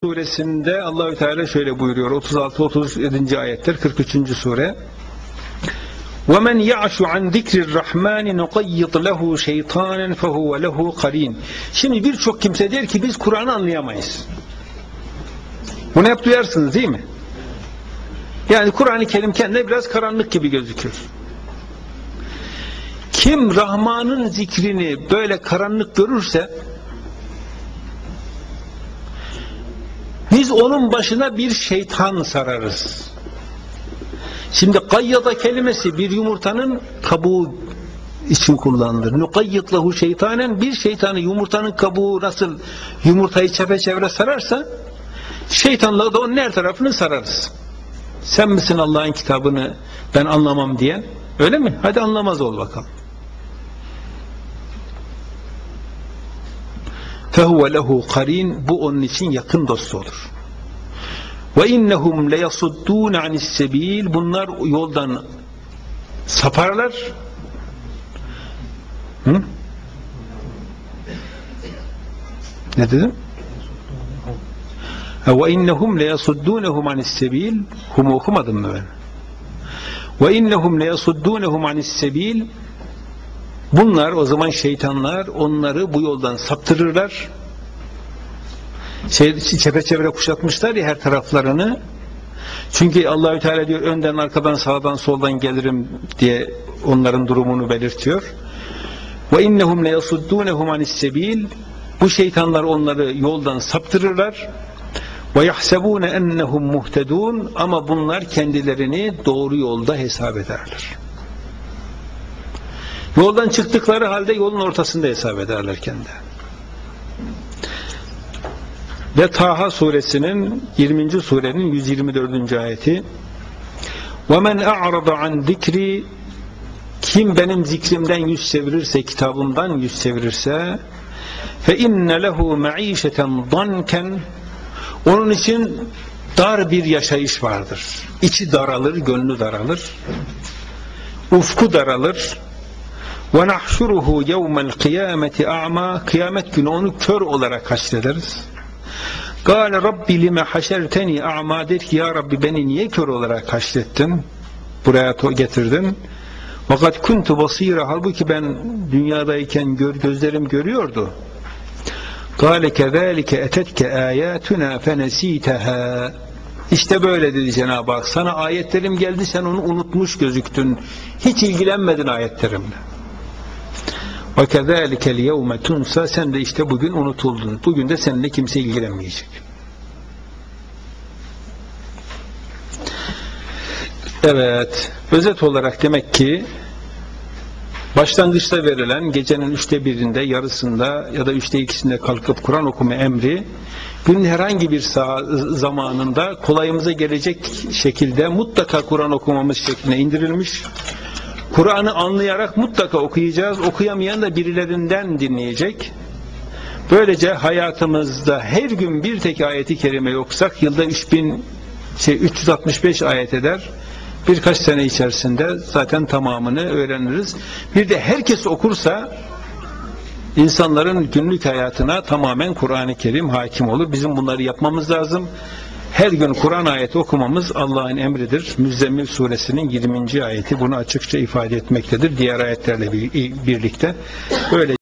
suresinde Allahü Teala şöyle buyuruyor 36 37. ayetler 43. sure. وَمَنْ يَعْشُ عَنْ ذِكْرِ الرَّحْمَانِ نُقَيِّطْ لَهُ شَيْطَانًا فَهُوَ لَهُ قَرِينٌ Şimdi birçok kimse der ki biz Kur'an'ı anlayamayız. Bunu hep duyarsınız değil mi? Yani Kur'an-ı Kerim kendine biraz karanlık gibi gözüküyor. Kim Rahman'ın zikrini böyle karanlık görürse biz onun başına bir şeytan sararız. Şimdi gayyada kelimesi bir yumurtanın kabuğu için kullanılır. Nukayyit lahu şeytanen bir şeytanı yumurtanın kabuğu nasıl yumurtayı çepeçevre sararsa şeytanla da onun her tarafını sararız. Sen misin Allah'ın kitabını ben anlamam diyen? Öyle mi? Hadi anlamaz ol bakalım. فَهُوَ لَهُ karin Bu onun için yakın dostu olur. Ve innehum leyasuddun anis sebil bunlar yoldan saparlar. Hı? Ne dedim? Ve innehum leyasuddunhum anis sebil hum okumadım mı ben? Ve innehum leyasuddunhum anis sebil bunlar o zaman şeytanlar onları bu yoldan saptırırlar şey, çepeçevre kuşatmışlar ya her taraflarını. Çünkü Allahü Teala diyor önden arkadan sağdan soldan gelirim diye onların durumunu belirtiyor. Ve innehum le yasuddunhum anis sebil bu şeytanlar onları yoldan saptırırlar. Ve yahsebune ennehum muhtedun ama bunlar kendilerini doğru yolda hesap ederler. Yoldan çıktıkları halde yolun ortasında hesap ederler kendilerini Ve Taha suresinin 20. surenin 124. ayeti وَمَنْ اَعْرَضَ عَنْ ذِكْرِ Kim benim zikrimden yüz çevirirse, kitabımdan yüz çevirirse فَاِنَّ لَهُ مَعِيشَةً ضَنْكًا Onun için dar bir yaşayış vardır. İçi daralır, gönlü daralır. Ufku daralır. وَنَحْشُرُهُ يَوْمَ الْقِيَامَةِ اَعْمَى Kıyamet günü onu kör olarak haşrederiz. Gâle Rabbi lime haşerteni a'ma der ki ya Rabbi beni niye kör olarak haşrettin? Buraya getirdin. Fakat kuntu basira halbuki ben dünyadayken gör, gözlerim görüyordu. Gâle kezâlike etetke âyâtuna fenesîteha İşte böyle dedi Cenab-ı Hak. Sana ayetlerim geldi sen onu unutmuş gözüktün. Hiç ilgilenmedin ayetlerimle. Ve kezâlikel yevme tunsa sen de işte bugün unutuldun. Bugün de seninle kimse ilgilenmeyecek. Evet, özet olarak demek ki başlangıçta verilen gecenin üçte birinde, yarısında ya da üçte ikisinde kalkıp Kur'an okuma emri günün herhangi bir zamanında kolayımıza gelecek şekilde mutlaka Kur'an okumamız şekline indirilmiş. Kur'an'ı anlayarak mutlaka okuyacağız. Okuyamayan da birilerinden dinleyecek. Böylece hayatımızda her gün bir tek ayeti kerime yoksak yılda 3000 şey 365 ayet eder. Birkaç sene içerisinde zaten tamamını öğreniriz. Bir de herkes okursa insanların günlük hayatına tamamen Kur'an-ı Kerim hakim olur. Bizim bunları yapmamız lazım. Her gün Kur'an ayeti okumamız Allah'ın emridir. Müzzemmil suresinin 20. ayeti bunu açıkça ifade etmektedir. Diğer ayetlerle birlikte. Böyle